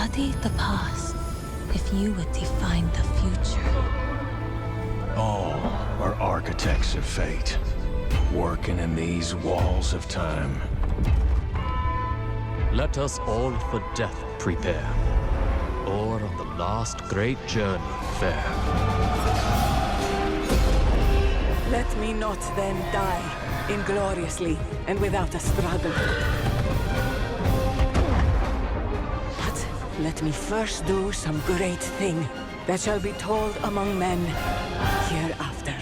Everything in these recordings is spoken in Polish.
study the past if you would define the future. All are architects of fate, working in these walls of time. Let us all for death prepare, or on the last great journey fare. Let me not then die ingloriously and without a struggle. Let me first do some great thing that shall be told among men hereafter.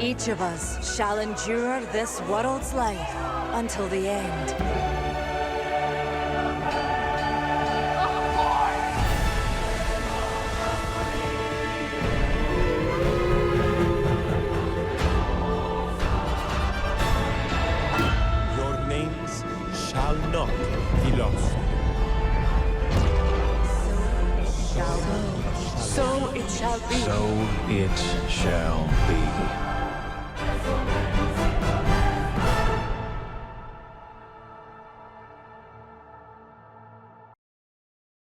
Each of us shall endure this world's life until the end. Shall be. So it shall be.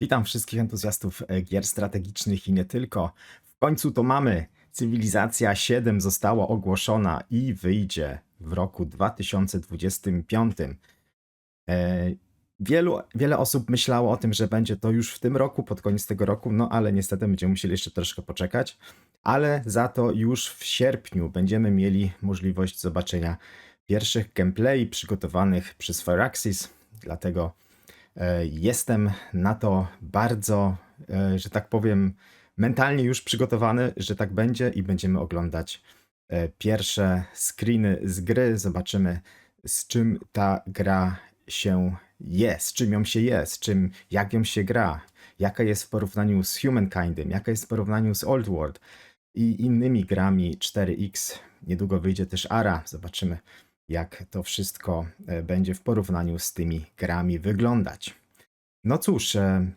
Witam wszystkich entuzjastów e, gier strategicznych i nie tylko. W końcu to mamy. Cywilizacja 7 została ogłoszona i wyjdzie w roku 2025. E, Wielu, wiele osób myślało o tym, że będzie to już w tym roku, pod koniec tego roku, no ale niestety będziemy musieli jeszcze troszkę poczekać. Ale za to już w sierpniu będziemy mieli możliwość zobaczenia pierwszych gameplay przygotowanych przez Firaxis. Dlatego E, Jestem na to bardzo, e, że tak powiem, mentalnie już przygotowany, że tak będzie i będziemy oglądać e, pierwsze screeny z gry. Zobaczymy, z czym ta gra się je, z czym ją się je, z czym, jak ją się gra, jaka jest w porównaniu z Humankindem, jaka jest w porównaniu z Old World i innymi grami 4X. Niedługo wyjdzie też Ara. Zobaczymy, jak to wszystko e, będzie w porównaniu z tymi grami wyglądać. No cóż, e,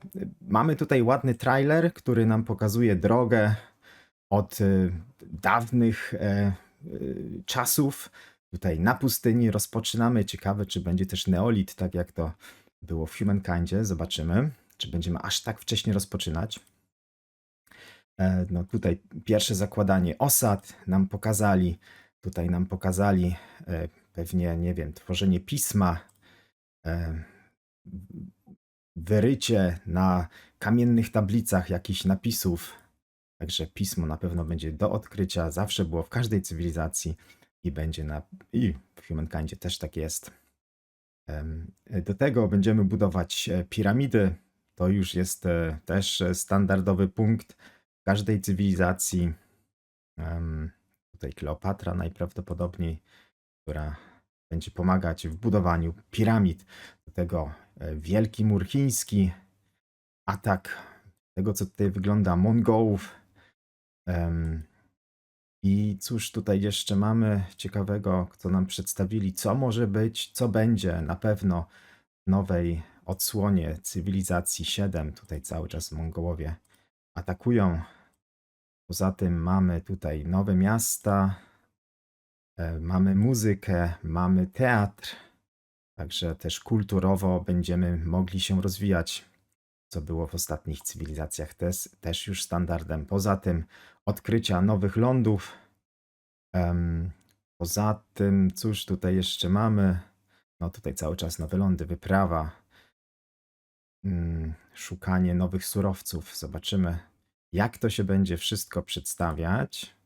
mamy tutaj ładny trailer, który nam pokazuje drogę od e, dawnych czasów. Tutaj na pustyni rozpoczynamy. Ciekawe, czy będzie też neolit, tak jak to było w Humankindzie. Zobaczymy, czy będziemy aż tak wcześnie rozpoczynać. E, No tutaj pierwsze zakładanie osad nam pokazali. Tutaj nam pokazali e, pewnie, nie wiem, tworzenie pisma, e, wyrycie na kamiennych tablicach jakichś napisów. Także pismo na pewno będzie do odkrycia. Zawsze było w każdej cywilizacji i będzie na. I w Humankindzie też tak jest. Do tego będziemy budować e, piramidy. To już jest e, też standardowy punkt każdej cywilizacji. Tutaj Kleopatra najprawdopodobniej, która będzie pomagać w budowaniu piramid. Do tego e, Wielki Mur Chiński, atak tego, co tutaj wygląda, Mongołów. I cóż tutaj jeszcze mamy ciekawego, co nam przedstawili, co może być, co będzie na pewno w nowej odsłonie cywilizacji 7. Tutaj cały czas Mongołowie atakują. Poza tym mamy tutaj nowe miasta, e, mamy muzykę, mamy teatr, także też kulturowo będziemy mogli się rozwijać, co było w ostatnich cywilizacjach też, też już standardem. Poza tym odkrycia nowych lądów. Poza tym, cóż tutaj jeszcze mamy? No tutaj cały czas nowe lądy, wyprawa, mm, szukanie nowych surowców. Zobaczymy, jak to się będzie wszystko przedstawiać.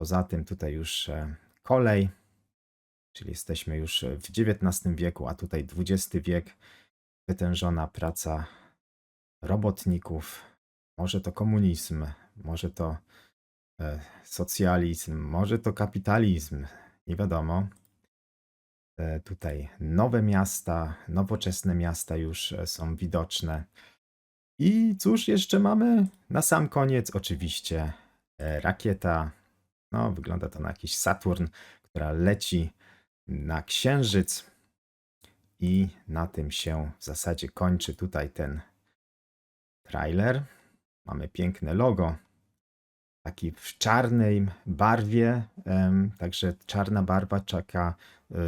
Poza tym tutaj już e, kolej, czyli jesteśmy już w XIX wieku, a tutaj XX wiek, wytężona praca robotników. Może to komunizm, może to e, socjalizm, może to kapitalizm, nie wiadomo. E, Tutaj nowe miasta, nowoczesne miasta już e, są widoczne. I cóż jeszcze mamy? Na sam koniec oczywiście rakieta. No, wygląda to na jakiś Saturn, która leci na Księżyc. I na tym się w zasadzie kończy tutaj ten trailer. Mamy piękne logo. Taki w czarnej barwie, także czarna barwa czeka,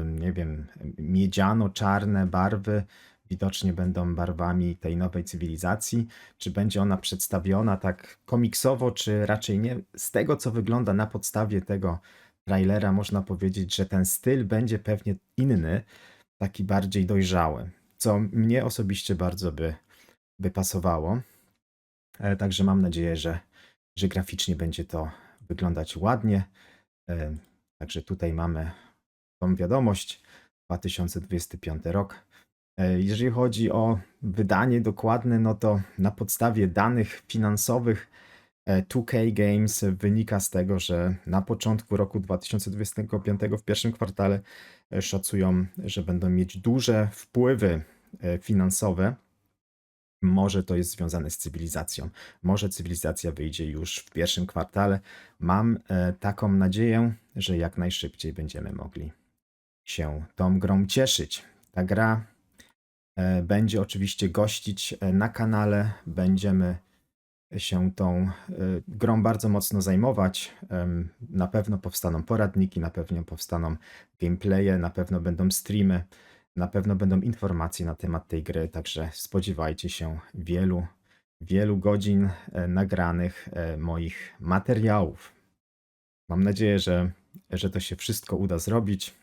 nie wiem, miedziano-czarne barwy widocznie będą barwami tej nowej cywilizacji. Czy będzie ona przedstawiona tak komiksowo, czy raczej nie? Z tego, co wygląda na podstawie tego trailera, można powiedzieć, że ten styl będzie pewnie inny, taki bardziej dojrzały, co mnie osobiście bardzo by, by pasowało. E, Także mam nadzieję, że, że graficznie będzie to wyglądać ładnie. E, Także tutaj mamy tą wiadomość 2025 rok. E, Jeżeli chodzi o wydanie dokładne, no to na podstawie danych finansowych e, 2K Games wynika z tego, że na początku roku 2025 w pierwszym kwartale e, szacują, że będą mieć duże wpływy e, finansowe. Może to jest związane z cywilizacją. Może cywilizacja wyjdzie już w pierwszym kwartale. Mam e, taką nadzieję, że jak najszybciej będziemy mogli się tą grą cieszyć. Ta gra e, będzie oczywiście gościć e, na kanale. Będziemy się tą grą bardzo mocno zajmować. Na pewno powstaną poradniki, na pewno powstaną gameplaye, na pewno będą streamy, na pewno będą informacje na temat tej gry, także spodziewajcie się wielu, wielu godzin e, nagranych e, moich materiałów. Mam nadzieję, że, że to się wszystko uda zrobić.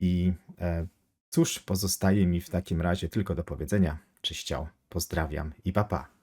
I e, cóż, pozostaje mi w takim razie tylko do powiedzenia. Czyściał, pozdrawiam i papa. Pa.